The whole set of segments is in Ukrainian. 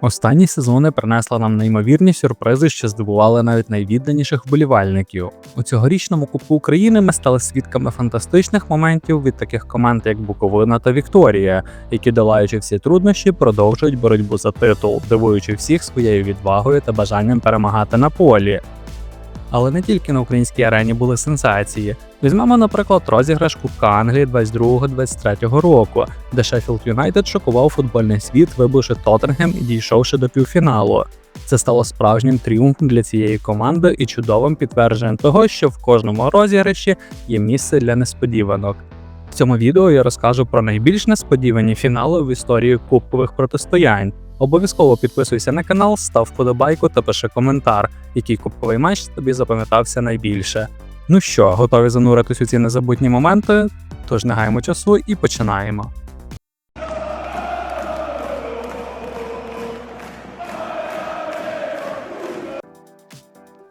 Останні сезони принесли нам неймовірні сюрпризи, що здивували навіть найвідданіших вболівальників. У цьогорічному Кубку України ми стали свідками фантастичних моментів від таких команд, як Буковина та Вікторія, які, долаючи всі труднощі, продовжують боротьбу за титул, дивуючи всіх своєю відвагою та бажанням перемагати на полі. Але не тільки на українській арені були сенсації. Візьмемо, наприклад, розіграш Кубка Англії 22-23 року, де Шеффілд Юнайтед шокував футбольний світ, вибивши Тоттенгем і дійшовши до півфіналу. Це стало справжнім тріумфом для цієї команди і чудовим підтвердженням того, що в кожному розіграші є місце для несподіванок. В цьому відео я розкажу про найбільш несподівані фінали в історії кубкових протистоянь. Обов'язково підписуйся на канал, став вподобайку та пиши коментар, який кубковий матч тобі запам'ятався найбільше. Ну що, готові зануритись у ці незабутні моменти? Тож не гаємо часу і починаємо.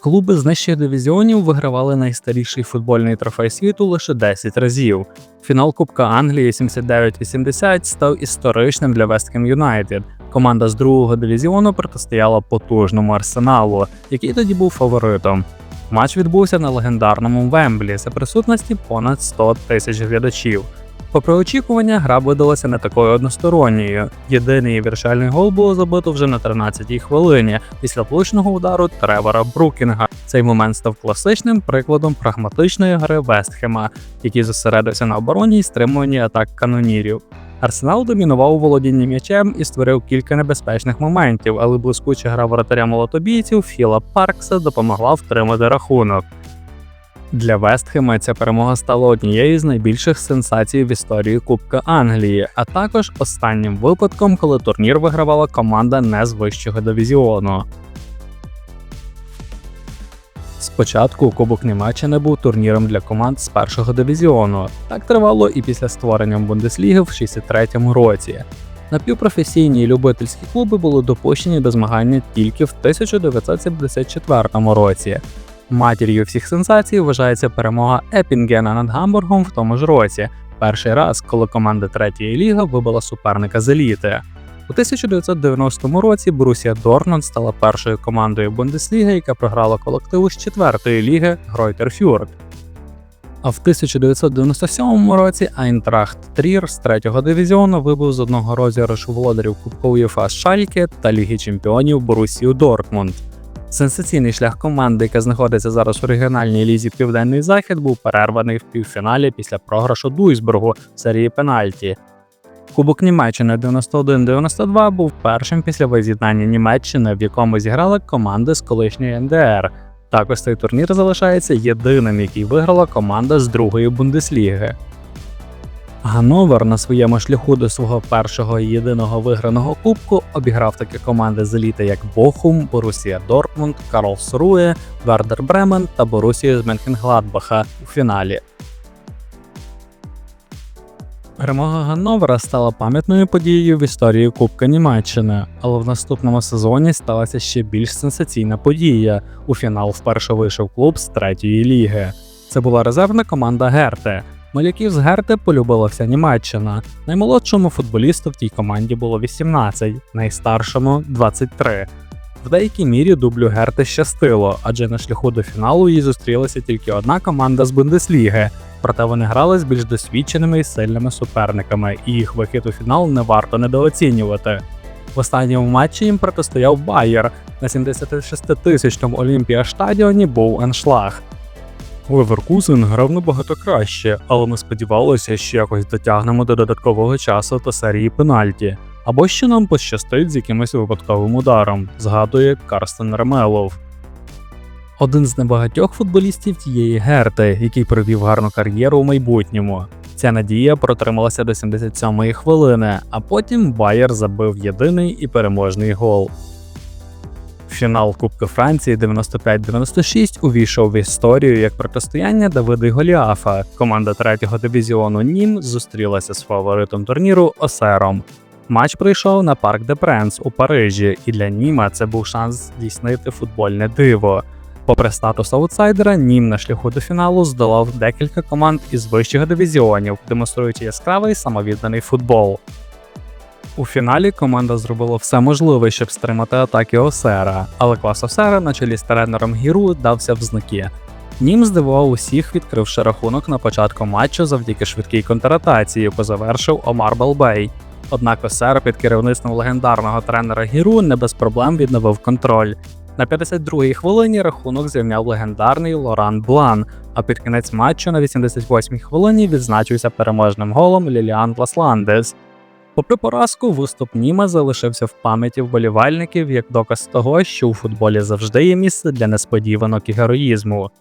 Клуби з нижчих дивізіонів вигравали найстаріший футбольний трофей світу лише 10 разів. Фінал Кубка Англії 79-80 став історичним для Вестхем Юнайтед. Команда з другого дивізіону протистояла потужному арсеналу, який тоді був фаворитом. Матч відбувся на легендарному Вемблі за присутності понад 100 тисяч глядачів. Попри очікування, гра видалася не такою односторонньою. Єдиний віршальний гол було забито вже на 13-й хвилині після влучного удару Тревора Брукінга. Цей момент став класичним прикладом прагматичної гри Вестхема, який зосередився на обороні і стримуванні атак канонірів. Арсенал домінував у володінні м'ячем і створив кілька небезпечних моментів, але блискуча гра воротаря молотобійців Філа Паркса допомогла втримати рахунок. Для Вестхема ця перемога стала однією з найбільших сенсацій в історії Кубка Англії, а також останнім випадком, коли турнір вигравала команда не з вищого дивізіону. Спочатку Кубок Німеччини був турніром для команд з першого дивізіону. Так тривало і після створення Бундесліги в 63-му році. Напівпрофесійні і любительські клуби були допущені до змагання тільки в 1974 році. Матір'ю всіх сенсацій вважається перемога Епінгена над Гамбургом в тому ж році, перший раз, коли команда третьої ліги вибила суперника з еліти. У 1990 році Борусія Дортмунд стала першою командою Бундесліги, яка програла колективу з четвертої ліги Гройтер Фюрт. А в 1997 році Айнтрахт Трір з третього дивізіону вибив з одного розіграшу володарів Кубку УЄФА Шальке та Ліги Чемпіонів Борусію Дортмунд. Сенсаційний шлях команди, яка знаходиться зараз у регіональній лізі Південний Захід, був перерваний в півфіналі після програшу Дуйсбургу в серії пенальті. Кубок Німеччини 91-92 був першим після воз'єднання Німеччини, в якому зіграли команди з колишньої НДР. Також цей турнір залишається єдиним, який виграла команда з другої Бундесліги. Гановер на своєму шляху до свого першого і єдиного виграного кубку обіграв такі команди з еліти, як Бохум, Борусія Дортмунд, Карлсруе, Вердер Бремен та Борусія з Менхенгладбаха у фіналі. Перемога Ганновера стала пам'ятною подією в історії Кубка Німеччини, але в наступному сезоні сталася ще більш сенсаційна подія. У фінал вперше вийшов клуб з третьої ліги. Це була резервна команда Герте. Маляків з Герте полюбила вся Німеччина. Наймолодшому футболісту в тій команді було 18, найстаршому 23. В деякій мірі дублю Герте щастило, адже на шляху до фіналу їй зустрілася тільки одна команда з Бундесліги. Проте вони грали з більш досвідченими і сильними суперниками, і їх вихід у фінал не варто недооцінювати. В останньому матчі їм протистояв Байер. На 76-тисячному Олімпія стадіоні був аншлаг. Леверкузен грав набагато краще, але ми сподівалися, що якось дотягнемо до додаткового часу та серії пенальті. Або що нам пощастить з якимось випадковим ударом, згадує Карстен Ремелов. Один з небагатьох футболістів тієї Герти, який провів гарну кар'єру у майбутньому. Ця надія протрималася до 77-ї хвилини, а потім Байер забив єдиний і переможний гол. Фінал Кубка Франції 95-96 увійшов в історію як протистояння Давида й Голіафа. Команда третього дивізіону Нім зустрілася з фаворитом турніру Осером. Матч прийшов на Парк де Пренс у Парижі, і для Німа це був шанс здійснити футбольне диво. Попри статус аутсайдера, Нім на шляху до фіналу здолав декілька команд із вищих дивізіонів, демонструючи яскравий самовідданий футбол. У фіналі команда зробила все можливе, щоб стримати атаки Осера, але клас Осера на чолі з тренером Гіру дався в знаки. Нім здивував усіх, відкривши рахунок на початку матчу завдяки швидкій контратації, яку завершив Омар Балбей. Однак Осер під керівництвом легендарного тренера Гіру не без проблем відновив контроль. На 52-й хвилині рахунок зрівняв легендарний Лоран Блан, а під кінець матчу на 88-й хвилині відзначився переможним голом Ліліан Ласландес. Попри поразку, виступ Німа залишився в пам'яті вболівальників як доказ того, що у футболі завжди є місце для несподіванок і героїзму.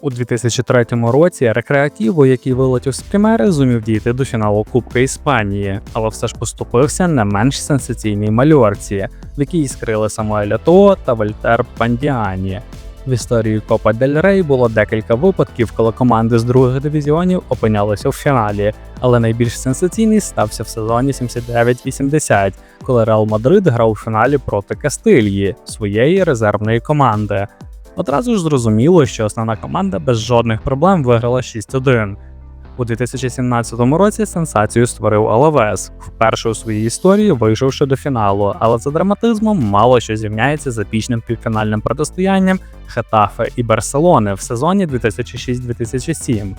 У 2003 році рекреатіво, який вилетів з Примери, зумів дійти до фіналу Кубка Іспанії, але все ж поступився на менш сенсаційній мальорці, в якій скрили Самуеля Тоо та Вольтер Пандіані. В історії Копа Дель Рей було декілька випадків, коли команди з других дивізіонів опинялися в фіналі, але найбільш сенсаційний стався в сезоні 79-80, коли Реал Мадрид грав у фіналі проти Кастильї, своєї резервної команди. Одразу ж зрозуміло, що основна команда без жодних проблем виграла 6-1. У 2017 році сенсацію створив Алавес, вперше у своїй історії вийшовши до фіналу, але за драматизмом мало що зрівняється з епічним півфінальним протистоянням Хетафе і Барселони в сезоні 2006-2007.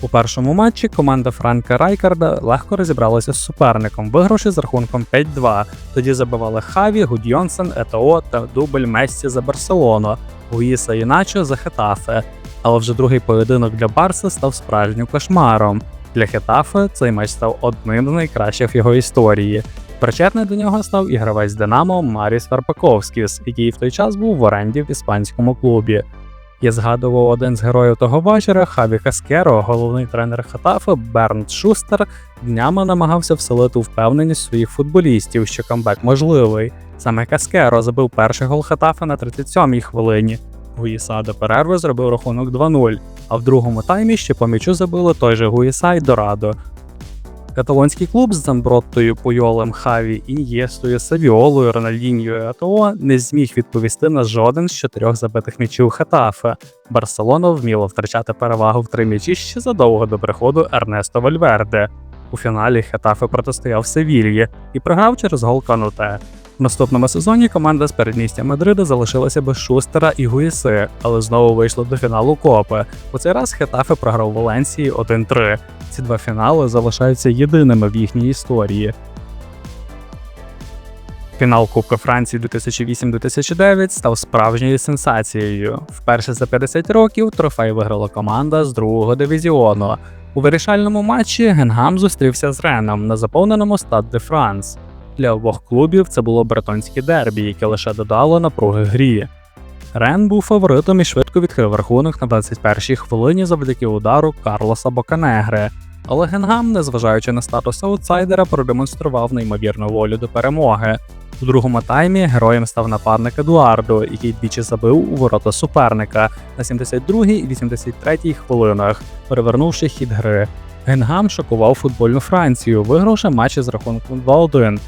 У першому матчі команда Франка Райкарда легко розібралася з суперником, вигравши з рахунком 5-2. Тоді забивали Хаві, Гудьонсен, Етоо та дубль Мессі за Барселону, Гуїса Іначо за Хетафе. Але вже другий поєдинок для Барса став справжнім кошмаром. Для Хетафе цей матч став одним з найкращих в його історії. Причетний до нього став і гравець Динамо Маріс Фарпаковськіс, який в той час був в оренді в іспанському клубі. Я згадував один з героїв того вечора Хаві Каскеро, головний тренер Хатафи Бернт Шустер, днями намагався вселити впевненість своїх футболістів, що камбек можливий. Саме Каскеро забив перший гол Хатафи на 37-й хвилині. Гуїса до перерви зробив рахунок 2-0, а в другому таймі ще по м'ячу забили той же Гуїса й Дорадо. Каталонський клуб з Замброттою, Пуйолем, Хаві, Ін'єстою, Савіолою, Рональдіньою АТО не зміг відповісти на жоден з чотирьох забитих м'ячів Хетафе. Барселона вміла втрачати перевагу в три м'ячі ще задовго до приходу Ернесто Вальверде. У фіналі Хетафе протистояв Севільї і програв через гол Кануте. В наступному сезоні команда з передмістя Мадрида залишилася без Шустера і Гуїси, але знову вийшла до фіналу Копи. У цей раз Хетафе програв Валенсії 1-3. Ці два фінали залишаються єдиними в їхній історії. Фінал Кубка Франції 2008-2009 став справжньою сенсацією. Вперше за 50 років трофей виграла команда з другого дивізіону. У вирішальному матчі Генгам зустрівся з Реном на заповненому Стад де Франс. Для обох клубів це було бретонське дербі, яке лише додало напруги грі. Рен був фаворитом і швидко відкрив рахунок на 21-й хвилині завдяки удару Карлоса Боканегри. Але Генгам, незважаючи на статус аутсайдера, продемонстрував неймовірну волю до перемоги. У другому таймі героєм став нападник Едуардо, який двічі забив у ворота суперника на 72-й і 83-й хвилинах, перевернувши хід гри. Генгам шокував футбольну Францію, вигравши матчі з рахунком 2-1.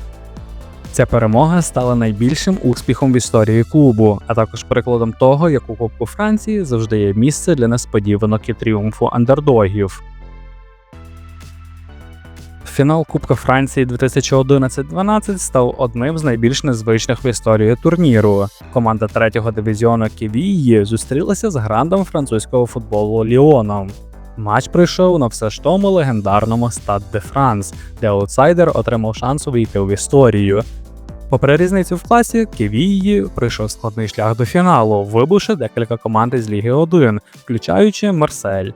Ця перемога стала найбільшим успіхом в історії клубу, а також прикладом того, як у Кубку Франції завжди є місце для несподіванок і тріумфу андердогів. Фінал Кубка Франції 2011-12 став одним з найбільш незвичних в історії турніру. Команда третього дивізіону Ківії зустрілася з грандом французького футболу Ліоном. Матч прийшов на все ж тому легендарному Стад де Франс, де аутсайдер отримав шанс увійти в історію. Попри різницю в класі, Ківії пройшов складний шлях до фіналу, вибивши декілька команд із Ліги 1, включаючи Марсель.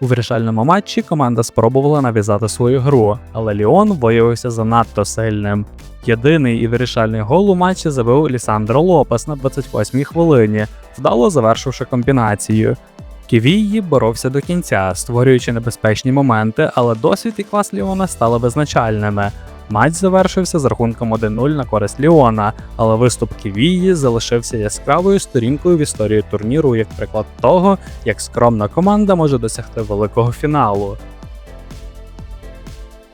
У вирішальному матчі команда спробувала нав'язати свою гру, але Ліон виявився занадто сильним. Єдиний і вирішальний гол у матчі забив Лісандро Лопес на 28-й хвилині, вдало завершивши комбінацію. Ківії боровся до кінця, створюючи небезпечні моменти, але досвід і клас Ліона стали визначальними. Матч завершився з рахунком 1-0 на користь Ліона, але виступ Ківії залишився яскравою сторінкою в історії турніру як приклад того, як скромна команда може досягти великого фіналу.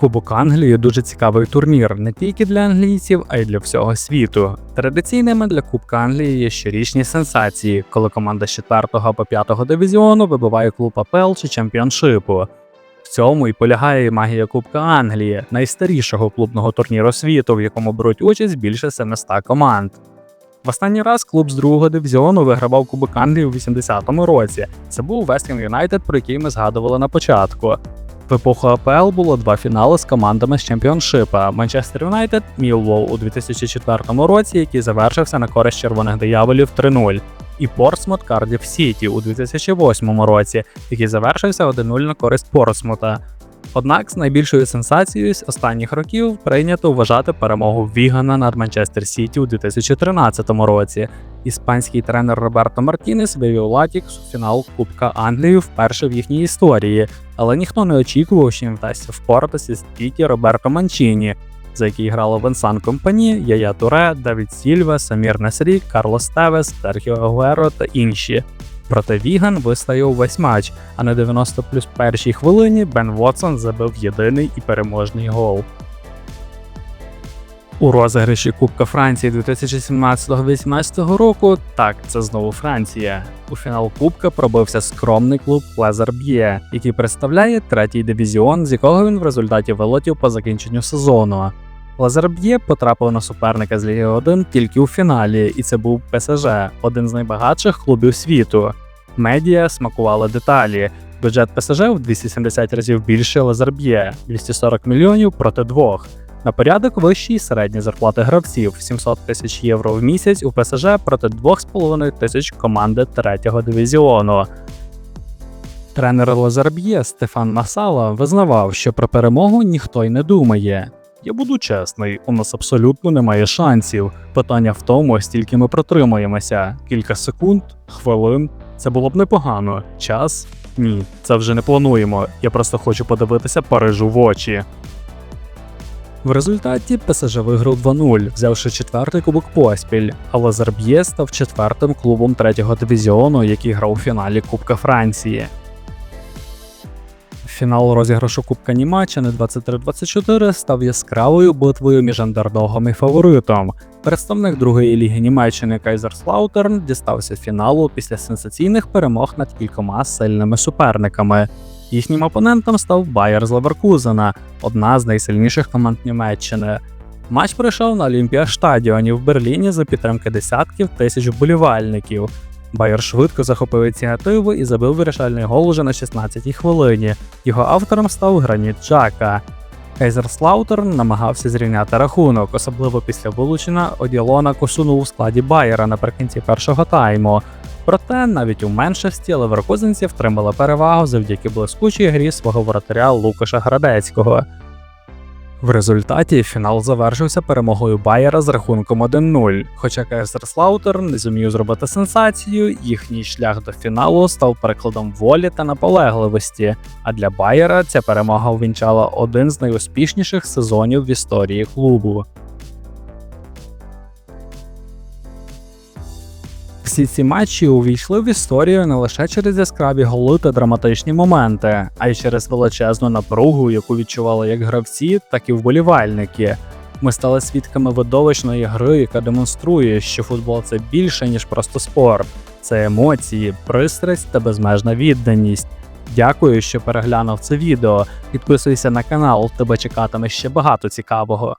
Кубок Англії дуже цікавий турнір не тільки для англійців, а й для всього світу. Традиційними для Кубка Англії є щорічні сенсації, коли команда з 4 або 5 дивізіону вибиває клуб АПЛ чи чемпіоншипу. В цьому і полягає магія Кубка Англії, найстарішого клубного турніру світу, в якому беруть участь більше 700 команд. В останній раз клуб з другого дивізіону вигравав Кубок Англії у 80-му році. Це був Вестхем Юнайтед, про який ми згадували на початку. В епоху АПЛ було два фінали з командами з чемпіоншипа Манчестер Юнайтед Мілвол у 2004 році, який завершився на користь червоних дияволів 3-0, і Портсмут Кардіф Сіті у 2008 році, який завершився 1-0 на користь Портсмута. Однак з найбільшою сенсацією з останніх років прийнято вважати перемогу Вігана над Манчестер Сіті у 2013 році. Іспанський тренер Роберто Мартінес вивів Латікс у фінал Кубка Англії вперше в їхній історії, але ніхто не очікував, що їм вдасться впоратися з Тіті Роберто Манчіні, за який грало Венсан Компані, Яя Туре, Давід Сільва, Самір Насрі, Карлос Тевес, Серхіо Агуеро та інші. Проте Віган вистояв весь матч, а на 90 плюс першій хвилині Бен Вотсон забив єдиний і переможний гол. У розіграші Кубка Франції 2017-18 року так, це знову Франція. У фінал Кубка пробився скромний клуб Лезерб'є, який представляє третій дивізіон, з якого він в результаті вилетів по закінченню сезону. Лазерб'є потрапив на суперника з Ліги 1 тільки у фіналі, і це був ПСЖ, один з найбагатших клубів світу. Медіа смакували деталі. Бюджет ПСЖ в 270 разів більше Лазерб'є 240 мільйонів проти двох. На порядок вищі середні зарплати гравців 700 тисяч євро в місяць у ПСЖ проти 2,5 тисяч команди третього дивізіону. Тренер Лазерб'є Стефан Масала визнавав, що про перемогу ніхто й не думає. Я буду чесний, у нас абсолютно немає шансів. Питання в тому, стільки ми протримаємося. Кілька секунд, хвилин. Це було б непогано. Час? Ні, це вже не плануємо. Я просто хочу подивитися Парижу в очі. В результаті ПСЖ виграв 2-0, взявши четвертий кубок поспіль, а Лазерб'є став четвертим клубом третього дивізіону, який грав у фіналі Кубка Франції. Фінал розіграшу Кубка Німеччини 23-24 став яскравою битвою між андердогом і фаворитом. Представник другої ліги Німеччини Кайзерслаутерн дістався фіналу після сенсаційних перемог над кількома сильними суперниками. Їхнім опонентом став Байер з Леверкузена, одна з найсильніших команд Німеччини. Матч пройшов на Олімпіаштадіоні в Берліні за підтримки десятків тисяч вболівальників. Байер швидко захопив ініціативу і забив вирішальний гол уже на 16-й хвилині. Його автором став Граніт Джака. Кайзерслаутерн намагався зрівняти рахунок, особливо після вилучення Оділона Косуну у складі Байера наприкінці першого тайму. Проте навіть у меншості леверкузенці втримали перевагу завдяки блискучій грі свого воротаря Лукаша Градецького. В результаті фінал завершився перемогою Байера з рахунком 1-0. Хоча Кайзерслаутерн не зумів зробити сенсацію, їхній шлях до фіналу став прикладом волі та наполегливості. А для Байера ця перемога увінчала один з найуспішніших сезонів в історії клубу. Всі ці матчі увійшли в історію не лише через яскраві голи та драматичні моменти, а й через величезну напругу, яку відчували як гравці, так і вболівальники. Ми стали свідками видовищної гри, яка демонструє, що футбол це більше ніж просто спорт, це емоції, пристрасть та безмежна відданість. Дякую, що переглянув це відео. Підписуйся на канал, тебе чекатиме ще багато цікавого.